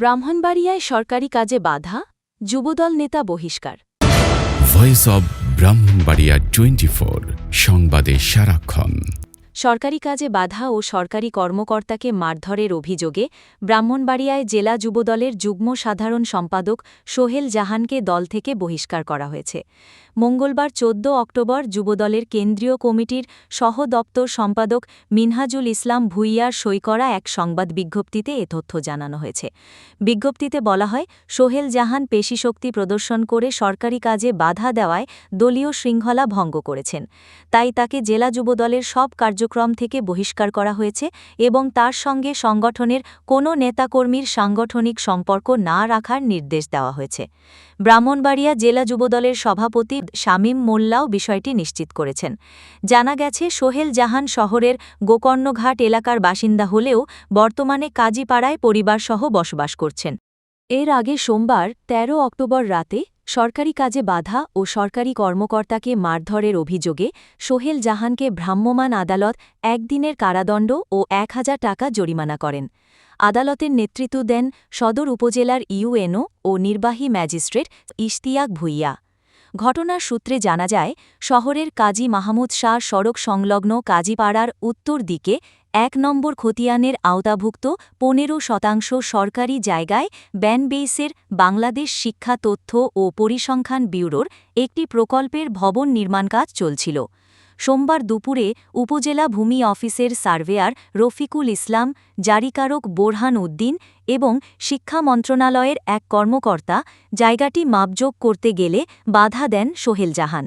ব্রাহ্মণবাড়িয়ায় সরকারি কাজে বাধা যুবদল নেতা বহিষ্কার। ভয়েস অব ব্রাহ্মণবাড়িয়া টোয়েন্টি সংবাদে সারাক্ষণ। সরকারি কাজে বাধা ও সরকারি কর্মকর্তাকে মারধরের অভিযোগে ব্রাহ্মণবাড়িয়ায় জেলা যুবদলের যুগ্ম সাধারণ সম্পাদক সোহেল জাহানকে দল থেকে বহিষ্কার করা হয়েছে। মঙ্গলবার ১৪ অক্টোবর যুবদলের কেন্দ্রীয় কমিটির সহ দপ্তর সম্পাদক মিনহাজুল ইসলাম ভুইয়ার সই করা এক সংবাদ বিজ্ঞপ্তিতে এ তথ্য জানানো হয়েছে। বিজ্ঞপ্তিতে বলা হয়, সোহেল জাহান পেশিশক্তি প্রদর্শন করে সরকারি কাজে বাধা দেওয়ায় দলীয় শৃঙ্খলা ভঙ্গ করেছেন। তাই তাকে জেলা যুবদলের সব কার্যক্রম থেকে বহিষ্কার করা হয়েছে এবং তার সঙ্গে সংগঠনের কোনো নেতাকর্মীর সাংগঠনিক সম্পর্ক না রাখার নির্দেশ দেওয়া হয়েছে। ব্রাহ্মণবাড়িয়া জেলা যুবদলের সভাপতি শামীম মোল্লাও বিষয়টি নিশ্চিত করেছেন। জানা গেছে, সোহেল জাহান শহরের গোকর্ণঘাট এলাকার বাসিন্দা হলেও বর্তমানে কাজীপাড়ায় পরিবারসহ বসবাস করছেন। এর আগে সোমবার ১৩ অক্টোবর রাতে সরকারি কাজে বাধা ও সরকারি কর্মকর্তাকে মারধরের অভিযোগে সোহেল জাহানকে ভ্রাম্যমাণ আদালত একদিনের কারাদণ্ড ও এক হাজার টাকা জরিমানা করেন। আদালতের নেতৃত্ব দেন সদর উপজেলার ইউএনও ও নির্বাহী ম্যাজিস্ট্রেট ইশতিয়াক ভুইয়া। ঘটনার সূত্রে জানা যায়, শহরের কাজী মাহমুদ শাহ সড়ক সংলগ্ন কাজীপাড়ার উত্তর দিকে এক নম্বর খতিয়ানের আওতাভুক্ত পনেরো শতাংশ সরকারি জায়গায় ব্যানবেইসের বাংলাদেশ শিক্ষা তথ্য ও পরিসংখ্যান ব্যুরোর একটি প্রকল্পের ভবন নির্মাণ কাজ চলছিল। সোমবার দুপুরে উপজেলা ভূমি অফিসের সার্ভেয়ার রফিকুল ইসলাম, জারিকারক বোরহান উদ্দিন এবং শিক্ষা মন্ত্রণালয়ের এক কর্মকর্তা জায়গাটি মাপযোগ করতে গেলে বাধা দেন Sohel Jahan.